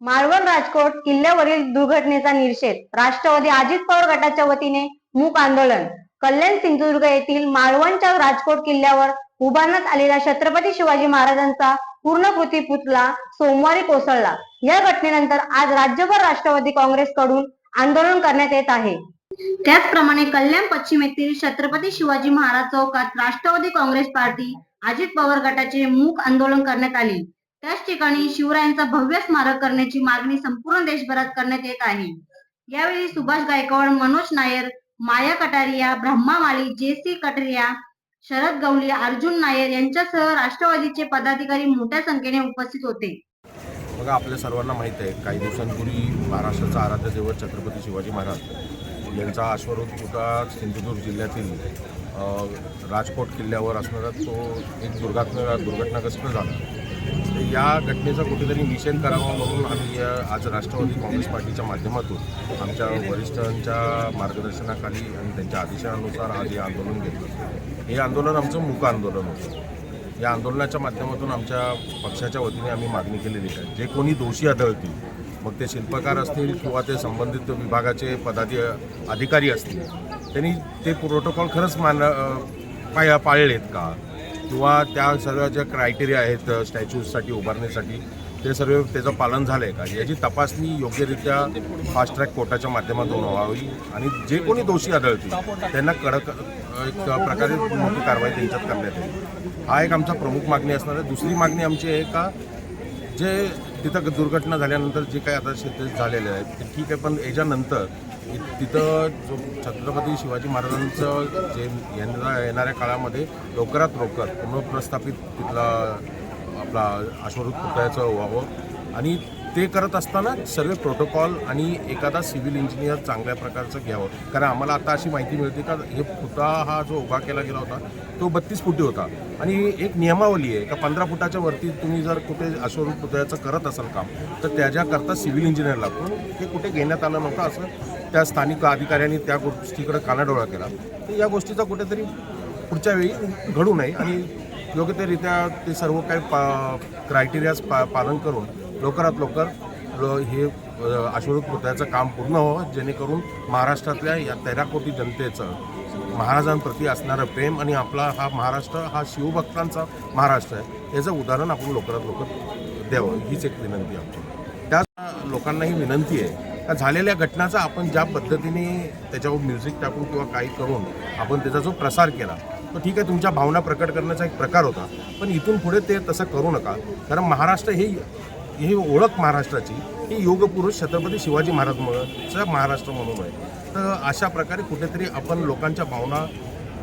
मालवण राजकोट किल्ल्यावरील दुर्घटनेचा निषेध. राष्ट्रवादी अजित पवार गटाच्या वतीने मूक आंदोलन. कल्याण सिंधुदुर्ग येथील मालवणच्या राजकोट किल्ल्यावर उभारण्यात आलेला छत्रपती शिवाजी महाराजांचा पूर्णकृती पुतळा सोमवारी कोसळला. या घटनेनंतर आज राज्यभर राष्ट्रवादी काँग्रेसकडून आंदोलन करण्यात येत आहे. त्याचप्रमाणे कल्याण पश्चिम येथील छत्रपती शिवाजी महाराज चौकात राष्ट्रवादी काँग्रेस पार्टी अजित पवार गटाचे मूक आंदोलन करण्यात आले. त्याच ठिकाणी शिवरायांचा भव्य स्मारक करण्याची मागणी संपूर्ण देशभरात करण्यात येत आहे. यावेळी सुभाष गायकवाड मनोज नायर माया कटारिया ब्रह्मा माळी जे सी कटारिया शरद गवली अर्जुन नायर यांच्यासह राष्ट्रवादीचे पदाधिकारी मोठ्या संख्येने उपस्थित होते. बघा आपल्या सर्वांना माहीत आहे काही दिवसांपूर्वी महाराष्ट्राचा आराध्य दैवत छत्रपती शिवाजी महाराज यांचा अश्वरोध पुतळा सिंधुदुर्ग जिल्ह्यातील राजकोट किल्ल्यावर असणारा तो एक दुर्घटना दुर्घटनाग्रस्त झाला. तर या घटनेचा कुठेतरी निषेध करावा म्हणून आम्ही आज राष्ट्रवादी काँग्रेस पार्टीच्या माध्यमातून आमच्या वरिष्ठांच्या मार्गदर्शनाखाली आणि त्यांच्या आदेशानुसार आज हे आंदोलन घेतलं. हे आंदोलन आमचं मूक आंदोलन होतं. या आंदोलनाच्या माध्यमातून आमच्या पक्षाच्या वतीने आम्ही मागणी केलेली आहे. जे कोणी दोषी आढळतील मग ते शिल्पकार असतील किंवा ते संबंधित विभागाचे पदाधी अधिकारी असतील त्यांनी ते प्रोटोकॉल खरंच मान पाया पाळलेत का? किंवा त्या सर्व ज्या क्रायटेरिया आहेत स्टॅच्यूजसाठी उभारण्यासाठी ते सर्व त्याचं पालन झालं आहे का? याची तपासणी योग्यरित्या फास्ट ट्रॅक कोर्टाच्या माध्यमातून व्हावी आणि जे कोणी दोषी आढळतील त्यांना कडक एक प्रकारे मोठी कारवाई त्यांच्यात करण्यात येईल. हा एक आमचा प्रमुख मागणी असणार आहे. दुसरी मागणी आमची आहे का जे तिथं दुर्घटना झाल्यानंतर जे काही आता शेतीत झालेले आहेत ते ठीक आहे पण याच्यानंतर तिथं जो छत्रपती शिवाजी महाराजांचं जे येणाऱ्या येणाऱ्या काळामध्ये लवकरात लवकर पुनर्प्रस्थापित तिथला आपला अश्वरूप पुतळ्याचं व्हावं आणि ते करत असताना सर्व प्रोटोकॉल आणि एखादा सिव्हिल इंजिनियर चांगल्या प्रकारचं घ्यावं. कारण आम्हाला आता अशी माहिती मिळते का हे पुता हा जो उभा केला गेला होता तो बत्तीस फुटी होता. आणि एक नियमावली आहे का पंधरा फुटाच्या वरती तुम्ही जर कुठे अश्वरूप पुतळ्याचं करत असाल काम तर त्याच्याकरता सिव्हिल इंजिनियर लागतो. ते कुठे घेण्यात आलं नव्हतं असं. त्या स्थानिक अधिकाऱ्यांनी त्या गोष्टीकडे कानाडोळा केला. तर या गोष्टीचा कुठेतरी पुढच्या वेळी घडू नये आणि योग्यतेरित्या ते सर्व काही पा क्रायटेरियाज पा पालन करून लवकरात लवकर हे अश्वरूप पुतळ्याचं काम पूर्ण व्हावं जेणेकरून महाराष्ट्रातल्या या तेरा कोटी जनतेचं महाराजांप्रती असणारं प्रेम आणि आपला हा महाराष्ट्र हा शिवभक्तांचा महाराष्ट्र आहे याचं उदाहरण आपण लवकरात लवकर द्यावं हीच एक विनंती आमची त्या लोकांनाही विनंती आहे का झालेल्या घटनाचा आपण ज्या पद्धतीने त्याच्यावर म्युझिक टाकून किंवा काही करून आपण त्याचा जो प्रसार केला तो ठीक आहे तुमच्या भावना प्रकट करण्याचा एक प्रकार होता पण इथून पुढे ते तसं करू नका कारण महाराष्ट्र हे ही ओळख महाराष्ट्राची. ही योगपुरुष छत्रपती शिवाजी महाराजमुळंचा महाराष्ट्र म्हणून आहे. तर अशा प्रकारे कुठेतरी आपण लोकांच्या भावना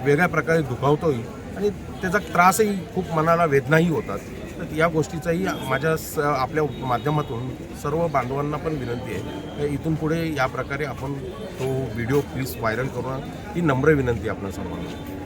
वेगळ्या प्रकारे दुखावतोही आणि त्याचा त्रासही खूप मनाला वेदनाही होतात. तर या गोष्टीचाही माझ्या स आपल्या माध्यमातून सर्व बांधवांना पण विनंती आहे. तर इथून पुढे या प्रकारे आपण तो व्हिडिओ प्लीज व्हायरल करून ही नम्र विनंती आपल्या सर्वांना.